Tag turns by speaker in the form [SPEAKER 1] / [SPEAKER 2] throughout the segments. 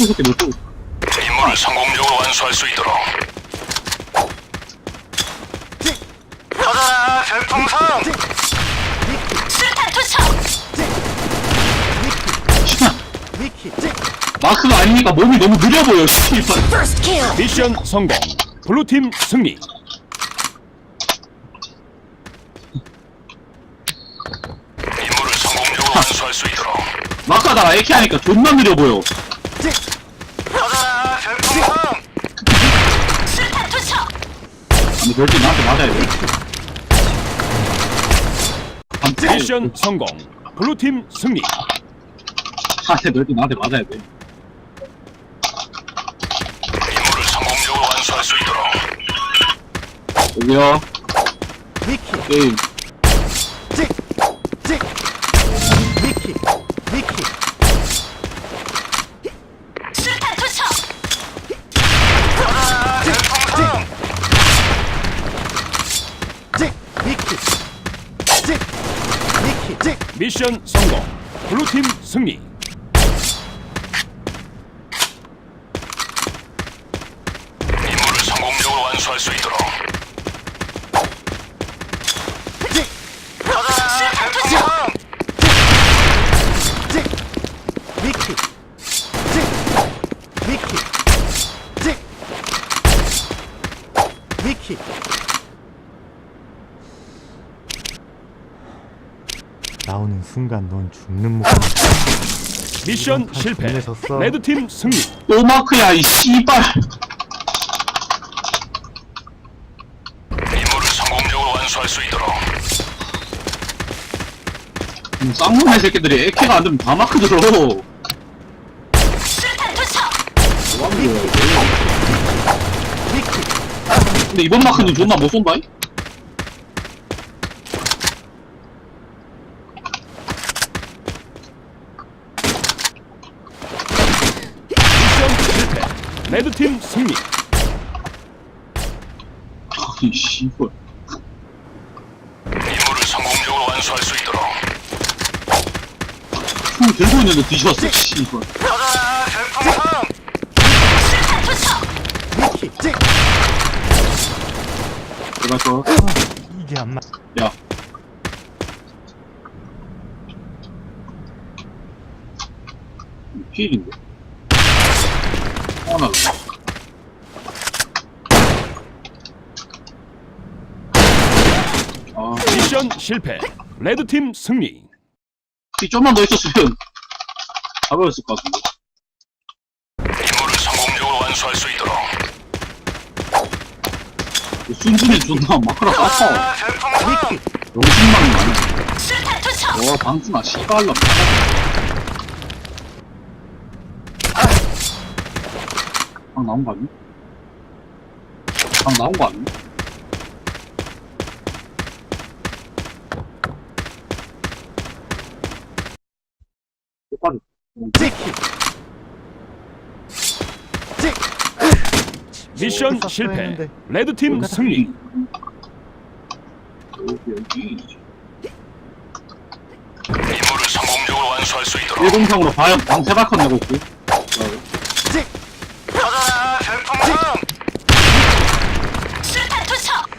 [SPEAKER 1] 이 새끼 몇 개?
[SPEAKER 2] 임무를 성공적으로 완수할 수 있도록. 받아라, 별풍선!
[SPEAKER 3] 수류탄 투척!
[SPEAKER 1] 마크가 아니니까 몸이 너무 느려 보여.
[SPEAKER 3] First kill!
[SPEAKER 4] 미션 성공. 블루팀 승리.
[SPEAKER 2] 임무를 성공적으로 완수할 수 있도록.
[SPEAKER 1] 마크가 나 AK 하니까 존나 느려 보여. 아니, 별도 나한테 맞아야 돼.
[SPEAKER 4] 미션 성공. 블루팀 승리.
[SPEAKER 1] 한테 별도 나한테 맞아야 돼.
[SPEAKER 2] 임무를 성공적으로 완수할 수 있도록.
[SPEAKER 1] 여기요. 게임.
[SPEAKER 3] 수류탄
[SPEAKER 4] 미션 성공. 블루팀 승리.
[SPEAKER 2] 임무를 성공적으로 완수할 수 있도록. 받아라, 별풍선!
[SPEAKER 5] 나오는 순간 넌 죽는 목숨
[SPEAKER 4] 미션
[SPEAKER 5] 다
[SPEAKER 4] 실패.
[SPEAKER 5] 정리해줬어.
[SPEAKER 4] 레드팀 승리.
[SPEAKER 1] 또 마크야, 이 씨발.
[SPEAKER 2] 임무를 성공적으로 완수할 수 있도록.
[SPEAKER 1] 음, 쌍놈의 새끼들이 AK가 안 되면 다 마크 들어.
[SPEAKER 3] 수류탄 투척!
[SPEAKER 1] 근데 이번 마크는 존나 못 쏜다잉?
[SPEAKER 4] 미션 실패. 레드팀 승리.
[SPEAKER 1] 이 씨발.
[SPEAKER 2] 임무를 성공적으로 완수할 수 있도록.
[SPEAKER 1] 총 들고 있는데 뒤졌어, 씨발.
[SPEAKER 2] 별풍선!
[SPEAKER 3] 투척!
[SPEAKER 1] 거.
[SPEAKER 5] 이게 안 맞.
[SPEAKER 1] 야. 필인데? 하나. 아,
[SPEAKER 4] 미션 실패. 레드팀 승리.
[SPEAKER 1] 피 좀만 더 있었으면 잡아였을 것 같은데.
[SPEAKER 2] 임무를 성공적으로 완수할 수 있도록.
[SPEAKER 1] 순진이 존나
[SPEAKER 2] 별풍선!
[SPEAKER 1] 영신망이 많아.
[SPEAKER 3] 수류탄 투척!
[SPEAKER 1] 와, 방수나 씨발라. 방 나온 거 아니야? 방 나온 거 아니야?
[SPEAKER 4] 미션 실패. 레드팀 승리.
[SPEAKER 1] 여기, 여기.
[SPEAKER 2] 임무를 성공적으로 완수할 수 있도록.
[SPEAKER 1] 1공평으로 방, 방 세발컷 내고 있고.
[SPEAKER 2] 받아라, 별풍선!
[SPEAKER 3] 수류탄 투척!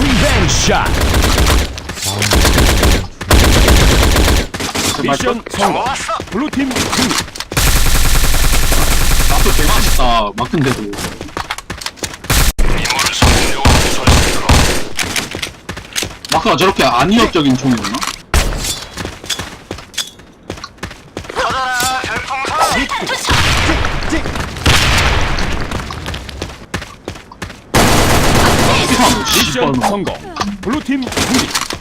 [SPEAKER 4] 리벤 샷. 미션 성공. 블루팀 승리.
[SPEAKER 1] 나도 개맛있다.
[SPEAKER 2] 완수할 수 있도록.
[SPEAKER 1] 마크가 저렇게 안위협적인 총이었나?
[SPEAKER 4] 미션. 성공. 블루팀 승리.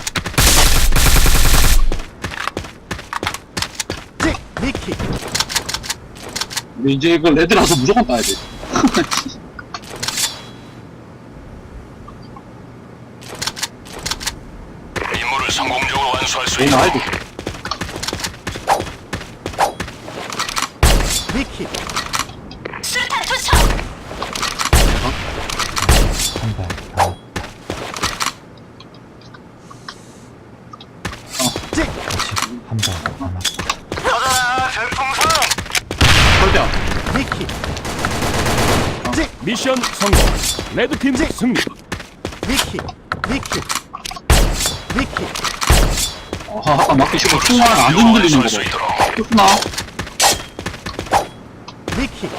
[SPEAKER 1] 근데 이제 이거 레드라서 무조건 따야 돼.
[SPEAKER 2] 임무를 성공적으로 완수할 수 있도록.
[SPEAKER 4] 미션 성공. 레드팀 승리.
[SPEAKER 5] 미키 미키 미키
[SPEAKER 1] 아, 아까 맞기 싫어. 총알 안 흔들리는 거 봐. 그렇구나.
[SPEAKER 5] 미키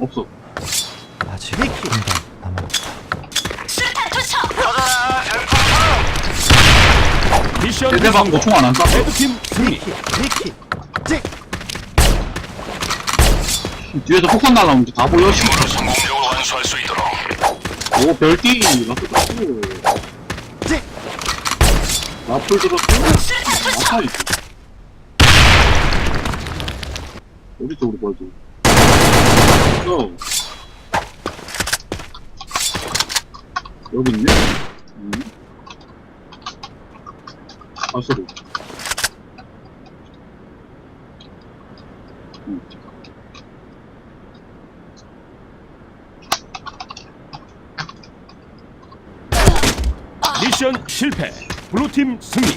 [SPEAKER 1] 없어.
[SPEAKER 5] 아직
[SPEAKER 3] 수류탄 투척
[SPEAKER 4] 미션
[SPEAKER 1] 대대 방고
[SPEAKER 4] 성공.
[SPEAKER 1] 총알 안 쐈어.
[SPEAKER 4] 레드팀 승리.
[SPEAKER 5] 미키 찍
[SPEAKER 1] 뒤에서 폭탄 날라오면 다 보여. 씨.
[SPEAKER 2] 임무를 성공적으로 완수할 수 있도록
[SPEAKER 1] 오, 별띠. 라플 들었고.
[SPEAKER 5] 찍
[SPEAKER 1] 라플 들었고.
[SPEAKER 3] 투척
[SPEAKER 1] 아파이. 어디 쪽으로 돼? 어. 여기 있네? 음. 발소리.
[SPEAKER 4] 미션 실패. 블루팀 승리.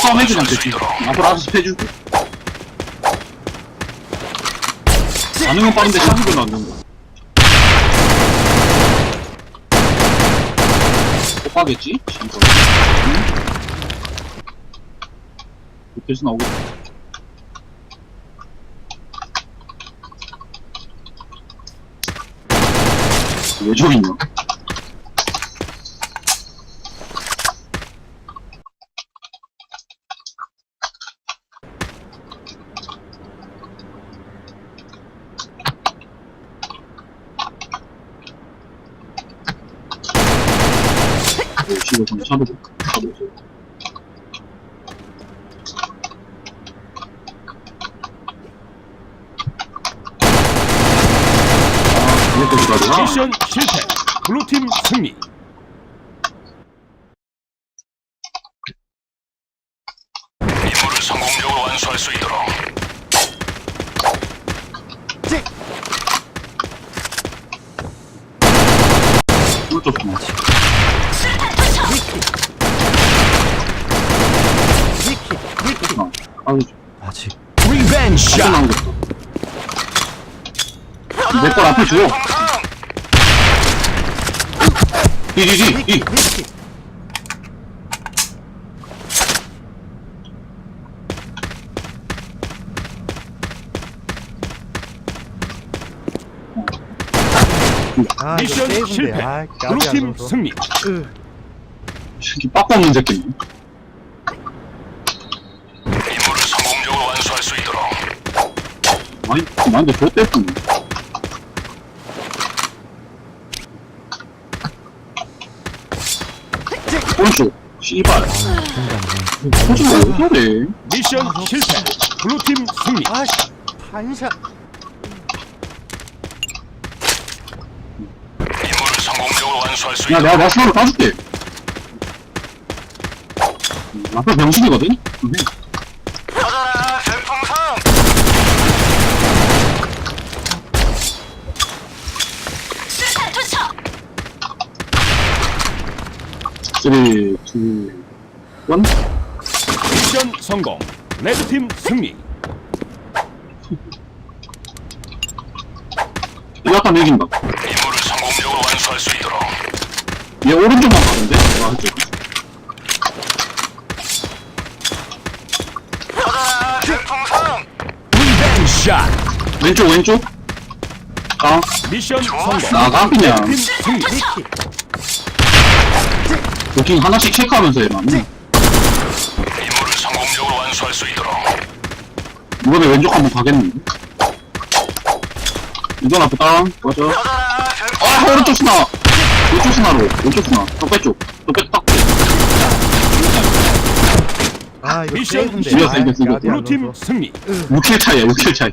[SPEAKER 1] 싸움 해주면 되지. 앞으로 알아서 해줄게. 반응은 빠른데 별로 안 된다. 못 가겠지? 씨발. 응? 그래서 나오겠다. 왜 저기 있냐? 어, 씨발, 좀 차도, 차도 없어. 아.
[SPEAKER 4] 미션 실패. 블루팀 승리.
[SPEAKER 2] 임무를 성공적으로 완수할 수 있도록
[SPEAKER 5] 미키
[SPEAKER 1] 아,
[SPEAKER 5] 아직
[SPEAKER 4] 리벤지
[SPEAKER 1] 샷. 내걸 앞에 줘. 디디디, 이.
[SPEAKER 5] 미키 아 이거
[SPEAKER 4] 미션
[SPEAKER 5] 세이브인데
[SPEAKER 4] 실패.
[SPEAKER 5] 아 까비
[SPEAKER 4] 블루팀
[SPEAKER 5] 안 줘서.
[SPEAKER 4] 승리.
[SPEAKER 5] 으,
[SPEAKER 1] 새끼 빡 없는 새끼네.
[SPEAKER 2] 임무를 성공적으로 완수할 수 있도록
[SPEAKER 1] 아니, 나한테 저 때렸네. 오른쪽, 씨발. 왜 저래?
[SPEAKER 4] 미션 실패. 블루팀 승리.
[SPEAKER 5] 아씨 반샷
[SPEAKER 2] 임무를 성공적으로 완수할 수
[SPEAKER 1] 야,
[SPEAKER 2] 있도록
[SPEAKER 1] 내가 마스터로 따줄게. 마스터 병신이거든? 응. 3, 2, 1.
[SPEAKER 4] 미션 성공. 레드팀 승리.
[SPEAKER 1] 이거 약간 이긴다.
[SPEAKER 2] 임무를 성공적으로 완수할 수 있도록
[SPEAKER 1] 얘 오른쪽만 가는데? 아.
[SPEAKER 2] 터져라
[SPEAKER 4] 리벤지 샷.
[SPEAKER 1] 왼쪽, 왼쪽. 아,
[SPEAKER 4] 미션 성공.
[SPEAKER 1] 나가, 그냥.
[SPEAKER 4] 레드팀 승리.
[SPEAKER 1] 도킹 하나씩 체크하면서 해라. 응.
[SPEAKER 2] 임무를 성공적으로 완수할 수 있도록
[SPEAKER 1] 이번에 왼쪽 한번 가겠는데? 이건 아프다. 맞아.
[SPEAKER 2] 터져라 별풍선
[SPEAKER 1] 아, 오른쪽 스나! 왼쪽 스나로. 왼쪽 스나. 더 빼쪽. 더 빼, 딱 빼.
[SPEAKER 5] 아 이거
[SPEAKER 4] 미션
[SPEAKER 5] 세이브인데
[SPEAKER 1] 이겼어,
[SPEAKER 5] 아,
[SPEAKER 1] 이겼어, 이겼어.
[SPEAKER 4] 블루팀
[SPEAKER 5] 줘서.
[SPEAKER 4] 승리.
[SPEAKER 1] 6킬 차이야, 6킬 차이.